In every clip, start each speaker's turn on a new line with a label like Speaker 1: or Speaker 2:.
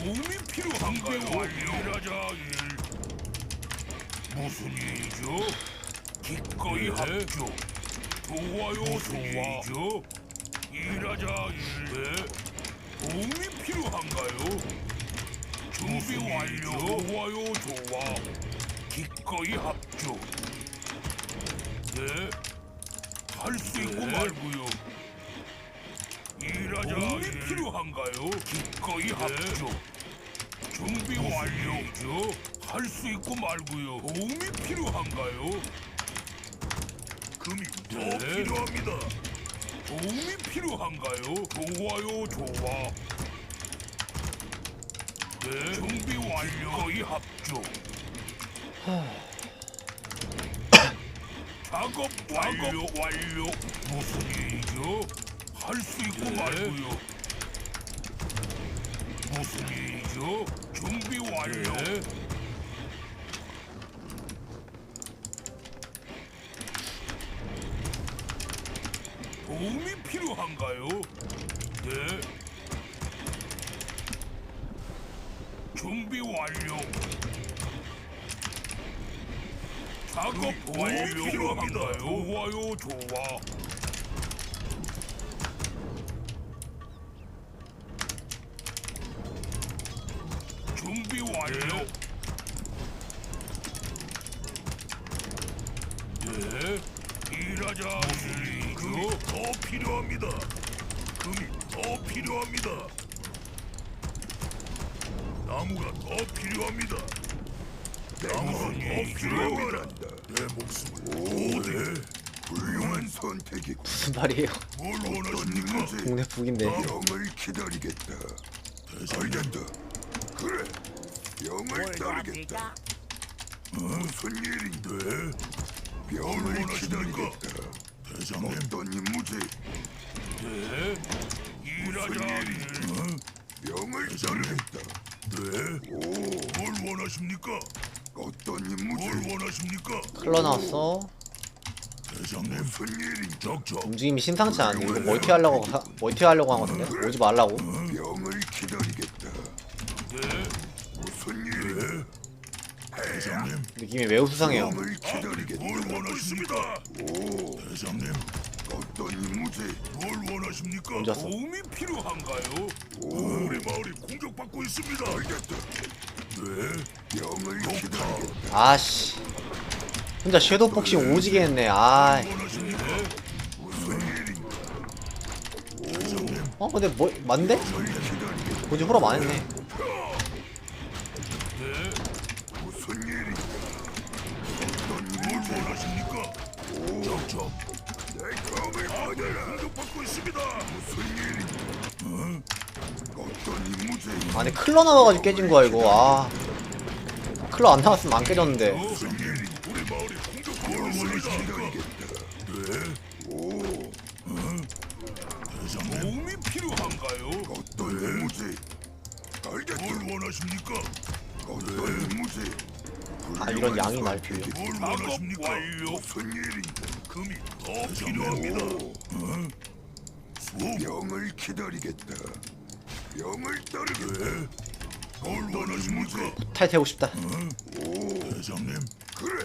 Speaker 1: 도움이 필요한가요? 일하자 일. 무슨 일이죠? 기꺼이 합주. 좋아요 무슨 일이죠? 일하자 일. 네. 도움이 필요한가요? 준비 완료. 좋아요 좋아. 기꺼이 합주. 네. 할 수 있고 말고요. 일하자 도움이 필요한가요? 기꺼이 합주. 준비 완료죠. 할 수 있고 말고요. 도움이 필요한가요? 금이 더 필요합니다. 도움이 필요한가요? 좋아요, 좋아. 네, 준비 완료. 거의 합주. 작업 완료. 완료. 무슨 일이죠? 할 수 있고 말고요. 무슨 일이죠? 준비 완료. 도움이 필요한가요? 네. 준비 완료. 작업 완료. 필요한가요? 좋아요, 좋아. 금이 더 필요합니다. 금이 더 필요합니다. 나무가 더 필요합니다. 나무가 더 필요합니다. 내 목숨을 오대 훌륭한 선택이
Speaker 2: 무슨 말이에요?
Speaker 1: 뭘 원하십니까?
Speaker 2: 동네 북인데.
Speaker 1: 영을 기다리겠다. 알겠다. 그래. 영을 따르겠다. 무슨 일인데? 병을 기다리겠다. 대장님 어떤 임무지? 네. 일하자 일. 병을 따르겠다. 네. 오. 뭘 원하십니까? 어떤 임무지? 뭘 원하십니까?
Speaker 2: 클러 나왔어.
Speaker 1: 대장님 무슨 일인? 적적.
Speaker 2: 움직임이 심상치 않은데 이거 멀티 하려고 하- 멀티 하려고 하거든요. 오지 말라고.
Speaker 1: 병을 기다리겠다. 네. 무슨 일? 대장님.
Speaker 2: 느낌이 매우 수상해요.
Speaker 1: 원하십니까? 오. 대장님. 어떤 임무지? 뭘 원하십니까?
Speaker 2: 혼자서.
Speaker 1: 도움이 필요한가요? 오. 우리 마을이 공격받고 있습니다. 알겠다. 네. 병을 기다리겠다.
Speaker 2: 아씨. 혼자 섀도우 복싱 오지게 했네. 아.
Speaker 1: 원하십니까? 무슨 일인가? 대장님.
Speaker 2: 어 근데 뭐 맞는데? 뭐지 호러 많이 했네.
Speaker 1: 네. 공격받고 있습니다. 무슨 일인가? 어? 어떤 임무지?
Speaker 2: 아니 클러 나와가지고 깨진 거야 이거. 아. 클러 안 나왔으면 안 깨졌는데.
Speaker 1: 무슨 일이 우리 마을이 공격받고 있습니다. 네. 오. 대장님. 도움이 필요한가요? 어떤 임무지? 알겠다. 뭘 원하십니까? 어떤 임무지?
Speaker 2: 아 이런 양이 많이 필요.
Speaker 1: 뭘 원하십니까? 무슨 일인가? 금이 더 필요합니다. 병을 기다리겠다. 병을 따르겠다. 뭘 원하십니까?
Speaker 2: 탈 태우고 싶다.
Speaker 1: 오, 대장님. 그래.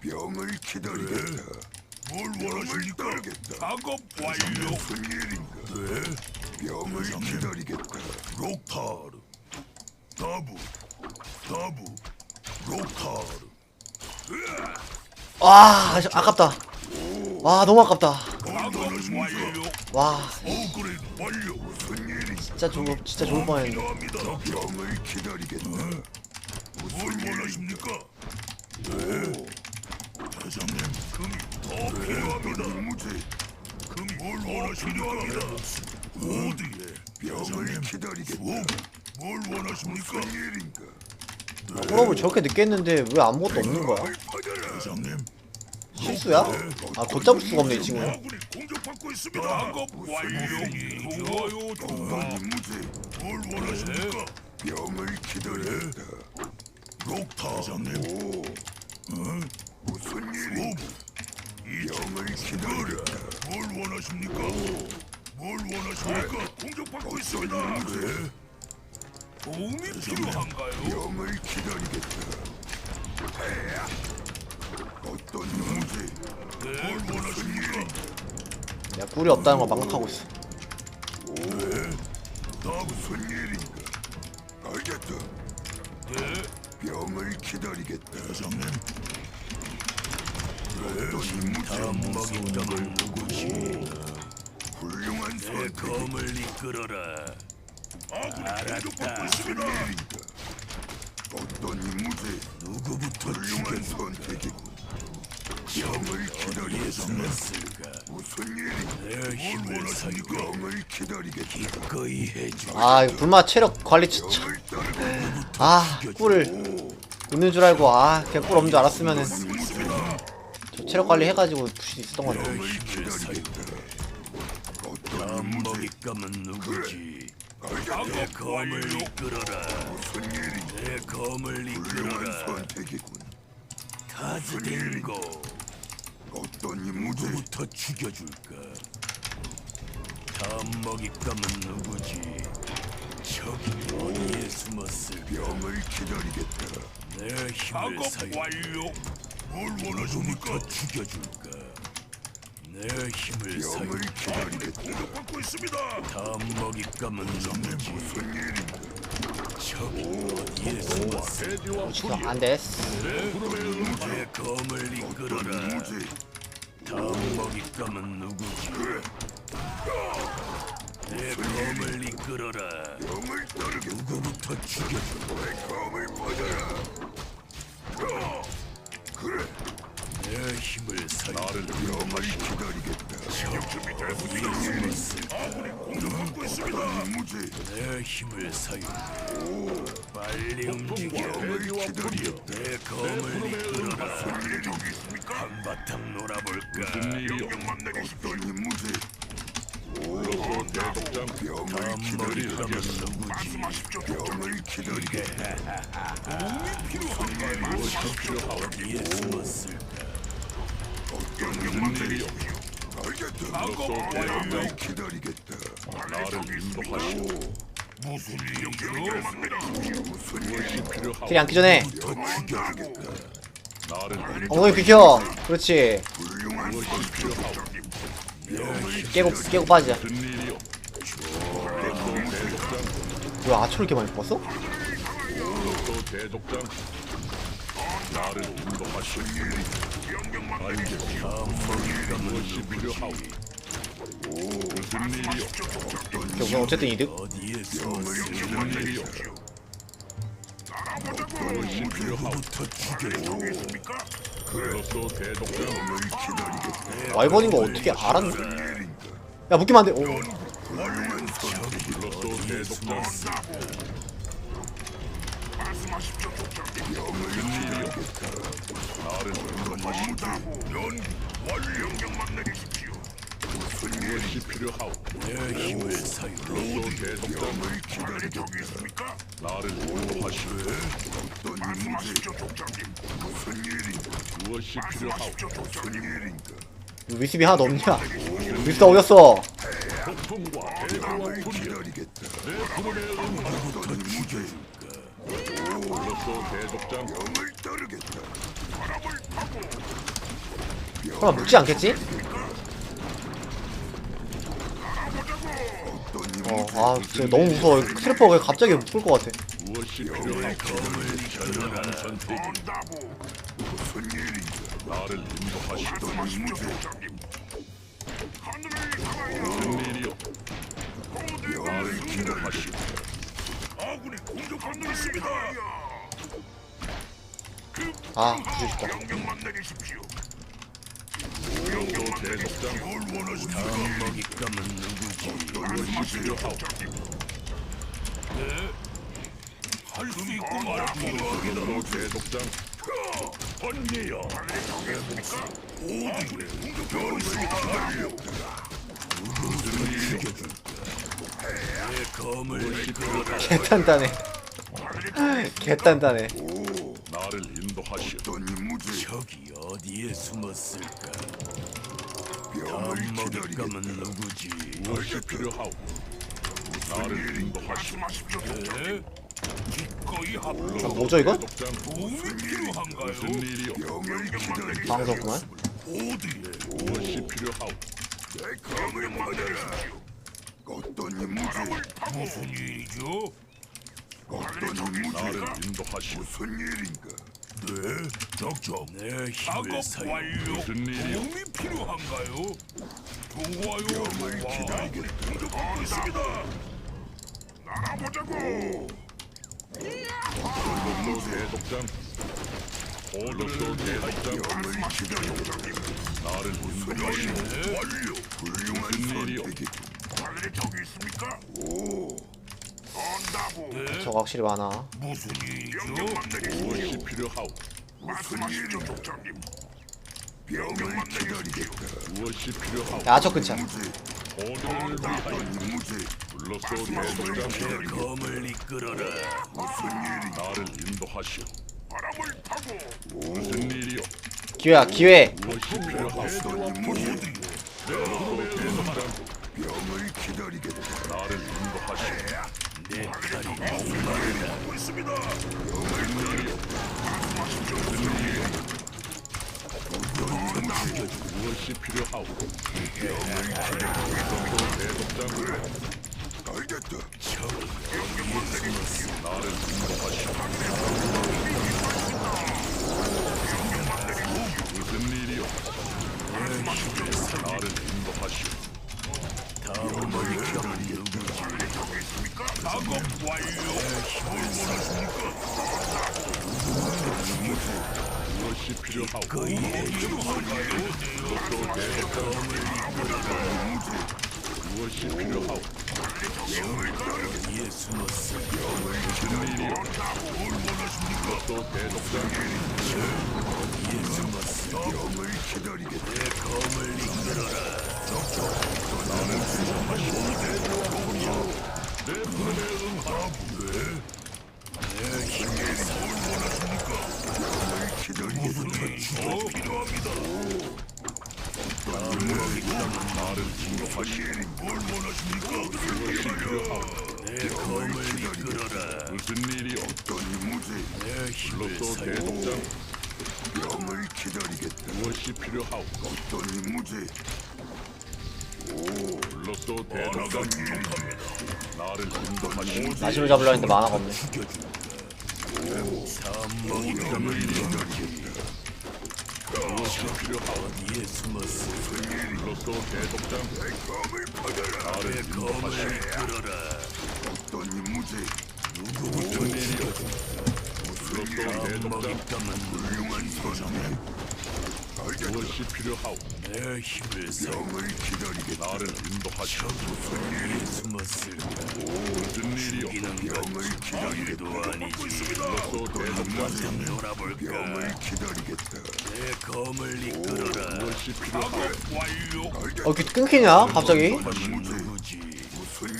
Speaker 1: 병을 기다리겠다. 뭘 원하십니까? 작업 완료. 무슨 일인가? 네. 병을 기다리겠다. 록타르. 다부. 다부. 록타르.
Speaker 2: 와 아시- 아깝다. 와 너무 아깝다. 와? 진짜 좋 진짜.
Speaker 1: 병을 기다리겠다. 뭘 원하십니까? 뭘 원하십니까?
Speaker 2: 호러를 저렇게 늦게 했는데 왜 아무것도 없는 거야?
Speaker 1: 대장님,
Speaker 2: 실수야? 아 걷잡을 수가 없네 이 친구는.
Speaker 1: 병을 기다리겠다. 록타. 오. 어? 무슨 일이? 병을 기다리겠다. 뭘 원하십니까? 뭘 원하십니까? 공격받고 있습니다. 네. 도움이 필요한가요? 병을 기다리겠다. 어떤
Speaker 2: 내가 꿀이 없다는 걸 망각하고 있어
Speaker 1: 나 무슨 일인가? 알겠다. 네. 병을 기다리겠다. 대장님. 어떤 문제? 다음먹이감을 누구지? 훌륭한 선택. 검을 이끌어라. 알았다. 무슨 일인가? 어떤 임무지? 누구부터 훌륭한 선택이고. 병을 기다리겠다. 무슨 일이? 내 힘을 사니까 병을 기다리겠다. 기꺼이 해줘.
Speaker 2: 아 이거 불마 체력 관리 진짜
Speaker 1: 따르고
Speaker 2: 아 꿀을 있는 줄 알고 아 그냥 꿀 없는 줄 알았으면은 저 체력 관리 해가지고 부실 수 있었던
Speaker 1: 기다리겠다. 어떤 임무지?
Speaker 3: 먹잇감은 누구지?
Speaker 1: 내
Speaker 3: 검을 이끌어라.
Speaker 1: 무슨 일이?
Speaker 3: 내 검을 이끌어라.
Speaker 1: 선택이군.
Speaker 3: 카드 댕고
Speaker 1: 어떤 임무지?
Speaker 3: 누구부터 죽여줄까? 다음 먹잇감은 누구지? 저기 어디에 숨었을까?
Speaker 1: 병을 기다리겠다.
Speaker 3: 내 힘을 사용.
Speaker 1: 완료. 뭘 원하십니까?
Speaker 3: 누구부터 죽여줄까? 내 힘을 사용.
Speaker 1: 병을 기다리겠다. 공격받고 있습니다.
Speaker 3: 다음 먹잇감은 누구지?
Speaker 1: 무슨 일인가?
Speaker 3: 저기 어디에 숨었을까?
Speaker 2: 지금 안 됐어
Speaker 3: 내 검을 이끌어라.
Speaker 1: 임무지?
Speaker 3: 다음 먹잇감은 누구지? 내 검을 이끌어라.
Speaker 1: 병을 따르겠다.
Speaker 3: 누구부터 죽여줄까?
Speaker 1: 내 검을 받아라. 어, 그래.
Speaker 3: 내 힘을.
Speaker 1: 병을 기다리겠다.
Speaker 3: 내 힘을 사용. 빨리 움직여. 내 검을 이끌어라. 한바탕 놀아볼까?
Speaker 1: 병을? 말씀하십시오. 병을 기다리겠다.
Speaker 3: 어디에 숨었을까?
Speaker 1: 어떤 임무지? 알겠다. 병을 기다리겠다. 나를 인도하시오. 무슨 일이죠? 명령만 내리십시오. 무슨 일이
Speaker 2: 딜이 안기 전에
Speaker 1: 더.
Speaker 2: 엉덩이 비켜 그렇지
Speaker 1: 훌륭한.
Speaker 2: 깨고 깨고 빠지자 뭐야 아초를 이렇게 많이 뽑았어?
Speaker 4: 대족장 나를 인도하시오 일이오
Speaker 2: 오케이, 우선 어쨌든 이득?
Speaker 3: 어디에 숨었을까?
Speaker 4: 무슨 일이오 무엇이 필요하오 그로소 대족장
Speaker 2: 와이번인 거 어떻게 알았네 야 묶이면
Speaker 4: 그로소 대 족장 나를 인도하시오 무엇이 필요하오
Speaker 3: 내 힘을 사용.
Speaker 4: 그로소 대족장 나를 인도하시오 무엇이 필요하오
Speaker 2: 위습이 하나도 없냐 위습 어디였어
Speaker 4: 통과 대조와 분별 내 부름에 응하부터 죽여 대족장.
Speaker 2: 설마 묶지 않겠지? 어 아 진짜 너무 무서워. 트래퍼가 왜 갑자기 묶을 것 같아.
Speaker 4: 무엇이 필요하오 현명한 선택이 나를 인도하시오. 무슨 일이오 나를 인도하시오
Speaker 1: 아군이 공격받고 있습니다.
Speaker 2: 아 부실 싶다
Speaker 1: 명령만 내리십시오.
Speaker 4: 그로소 대족장
Speaker 1: 뭘 원하십니까?
Speaker 3: 다음 먹잇감은 누구지?
Speaker 4: 무엇이 필요하오
Speaker 1: 할수 있고 말고
Speaker 4: 그로소 대족장
Speaker 1: 언니야. 어디 공격받고 있습니다.
Speaker 3: 내 검을 이끌어라.
Speaker 2: 개단단해 개단단해
Speaker 4: 나를 인도하시오?
Speaker 3: 저기 어디에 숨었을까?
Speaker 1: 병을 기다리겠다.
Speaker 3: 누구지?
Speaker 4: 무엇이 필요하오 나를 인도하시오.
Speaker 3: 에?
Speaker 1: 기꺼이
Speaker 2: 아,
Speaker 1: 합류.
Speaker 2: 뭐죠 이건?
Speaker 1: 도움이 필요한가요?
Speaker 4: 무슨?
Speaker 1: 명령만 내리십시오.
Speaker 2: 방송구만
Speaker 1: 어디에?
Speaker 4: 무엇이 필요하오?
Speaker 1: 내 명령만 내리십시오. 어떤 임무지? 무슨 일이죠? 어떤 임무지?
Speaker 4: 나를 인도하시오.
Speaker 1: 무슨 일인가? 네, 적정.
Speaker 3: 내 힘을
Speaker 1: 작업
Speaker 3: 사용.
Speaker 1: 완료.
Speaker 4: 무슨 일이요?
Speaker 1: 도움이 필요한가요? 좋아요. 명을 기다리겠다. 공격받고 있습니다. 나가보자고.
Speaker 4: 로또 대독장 오로또 대독장
Speaker 1: 명을 기다리겠다.
Speaker 4: 나를 인도하시오.
Speaker 1: 완료. 훌륭한
Speaker 4: 무슨 일이요?
Speaker 1: 선택이. 하늘에 적이 있습니까? 오. 온다고. 네.
Speaker 2: 저거 확실히 많아
Speaker 1: 무슨 일이죠? 명령만 내리십시오.
Speaker 4: 무엇이 필요하오?
Speaker 1: 말씀하시죠, 독장님. 명령만 내리십시오.
Speaker 4: 무엇이 필요하오?
Speaker 2: 야 저 근처
Speaker 4: 오늘을 위하여
Speaker 1: 임무지.
Speaker 4: 불렀소 대독장
Speaker 3: 검을 이끌어라.
Speaker 1: 무슨 일이?
Speaker 4: 나를 인도하시오.
Speaker 1: 바람을 타고.
Speaker 4: 무슨 일이요?
Speaker 2: 기회야 기회
Speaker 4: 무엇이 필요하오? 로또 대독장
Speaker 1: 명을 기다리겠다.
Speaker 4: 나를 인도하시오.
Speaker 3: 내 칼이
Speaker 1: 하고 있습니다.
Speaker 4: 무엇이 필요하오? 로또 대독장
Speaker 1: 알겠다.
Speaker 4: 나를 인도하시오. 무슨 일이요? 나를 인도하시오.
Speaker 1: 작업 완료.
Speaker 4: 무엇이 필요하오? 로또 대독장 무엇이 필요하오?
Speaker 3: 어디에 숨었어?
Speaker 4: 무슨 일이요? 로또 대독장
Speaker 3: 어디에 숨었어?
Speaker 1: 명을 기다리겠다.
Speaker 3: 내 검을 이끌어라.
Speaker 1: 기다리겠다.
Speaker 2: 나심을 잡으려 했는데 만화가 없네?
Speaker 3: 어디에 숨었어?
Speaker 4: 로또 대독장
Speaker 1: 훌륭한 선택.
Speaker 4: 무엇이 필요하오?
Speaker 3: 내 힘을 사용.
Speaker 1: 명을 기다리겠다.
Speaker 4: 나를 인도하시오.
Speaker 3: 숨었을까?
Speaker 4: 무슨 일이요?
Speaker 3: 이는
Speaker 1: 명을 기다리겠다.
Speaker 3: 일도 아니지.
Speaker 4: 로또 대독장
Speaker 3: 놀아볼까?
Speaker 1: 명을 기다리겠다.
Speaker 3: 내 검을 이끌어라.
Speaker 4: 무엇이 필요하오?
Speaker 2: 어 이렇게 끊기냐 갑자기?
Speaker 1: 무슨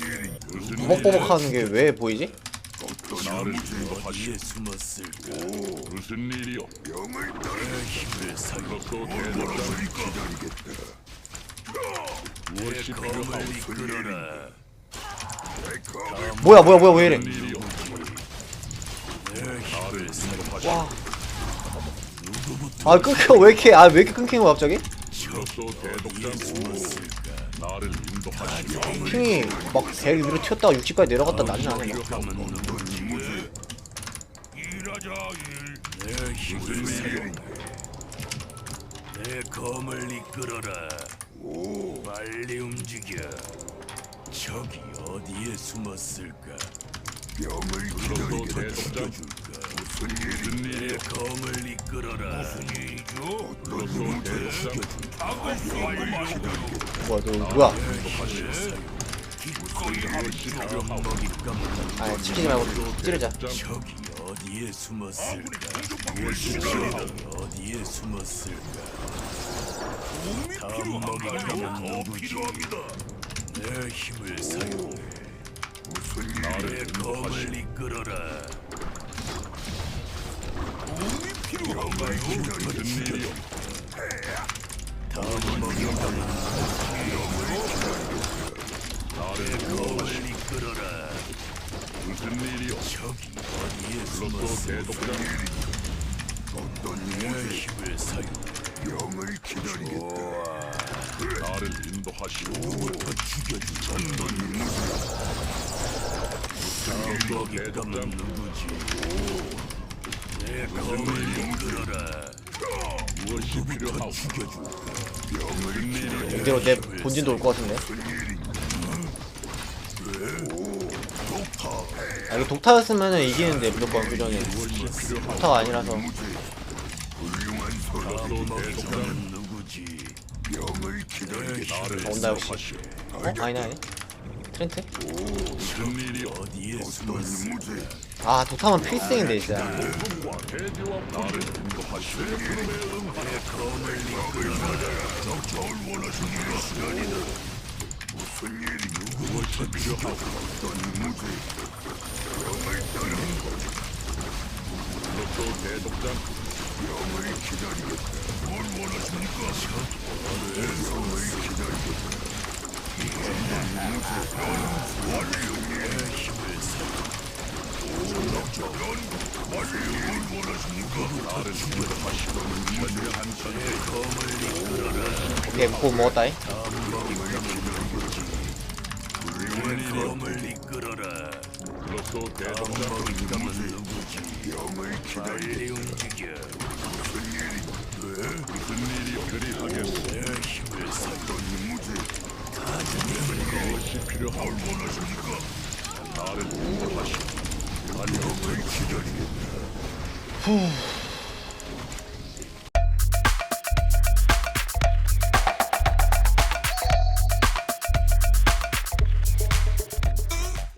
Speaker 1: 일이?
Speaker 4: 무슨
Speaker 2: 버벅버벅 하는 게 왜 보이지?
Speaker 4: 나를.
Speaker 3: 어디에 숨었을까?
Speaker 4: 무슨 일이요?
Speaker 1: 명을 따르.
Speaker 3: 내 힘을 사용.
Speaker 4: 로또 대독장
Speaker 1: 기다리겠다.
Speaker 4: 무엇이 필요하오?
Speaker 3: 검을 이끌어라.
Speaker 1: 내 검을
Speaker 2: 뭐야 뭐야 뭐야 왜 이래
Speaker 4: 무슨 나를.
Speaker 2: 아 끊겨 왜 이렇게 아 왜 이렇게 끊기는 거야 갑자기?
Speaker 4: 나를 인도하시오.
Speaker 2: 핑이 막 대를 위로 튀었다가 60까지 내려갔다 난리 나네
Speaker 3: 누구지?
Speaker 1: 일하자 일.
Speaker 3: 내 힘을 사용. 내 검을 이끌어라. 빨리 움직여. 적이 어디에 숨었을까?
Speaker 1: 명을
Speaker 4: 로또
Speaker 1: 기다리겠다.
Speaker 4: 대독장
Speaker 1: 무슨 일이?
Speaker 4: 무슨
Speaker 3: 내? 검을 이끌어라.
Speaker 1: 일이죠?
Speaker 4: 로또 대독장
Speaker 1: 작업 완료.
Speaker 2: 뭐야 너 누구야?
Speaker 4: 무엇이 필요하오?
Speaker 2: 아 지키지 말고 찌르자
Speaker 3: 적이 어디에 숨었을까? 어디에 숨었을까? 다음
Speaker 1: 필요한가요? 더? 필요합니다.
Speaker 3: 내 힘을 사용해.
Speaker 1: 무슨
Speaker 3: 내 검을 이끌어라.
Speaker 1: 도움이 필요한가요?
Speaker 3: 다음 이끌
Speaker 4: 이대로
Speaker 3: 내
Speaker 2: 본진도 올 것 같은데 아 이거 독타였으면 이기는데 무조건 그전에 독타가 아니라서 어, 온다, 역시. 어? 아니네 아니네 트렌트? 아 독타면 필승인데 진짜
Speaker 4: 로또 대독장
Speaker 1: 병을 기다리겠다. 뭘 원하십니까?
Speaker 2: 오케이 못 먹었다잉
Speaker 3: 검을 이끌어라.
Speaker 4: 로또
Speaker 3: 먹잇감은 누구지?
Speaker 1: 병을
Speaker 3: 기다리. 움직여.
Speaker 4: 무슨 일이 그리 하겠소?
Speaker 3: 내 힘을 사용.
Speaker 1: 임무지?
Speaker 4: 무엇이 필요하오?
Speaker 1: 원하십니까?
Speaker 4: 나를 인도하시오.
Speaker 1: 병을 기다리겠다.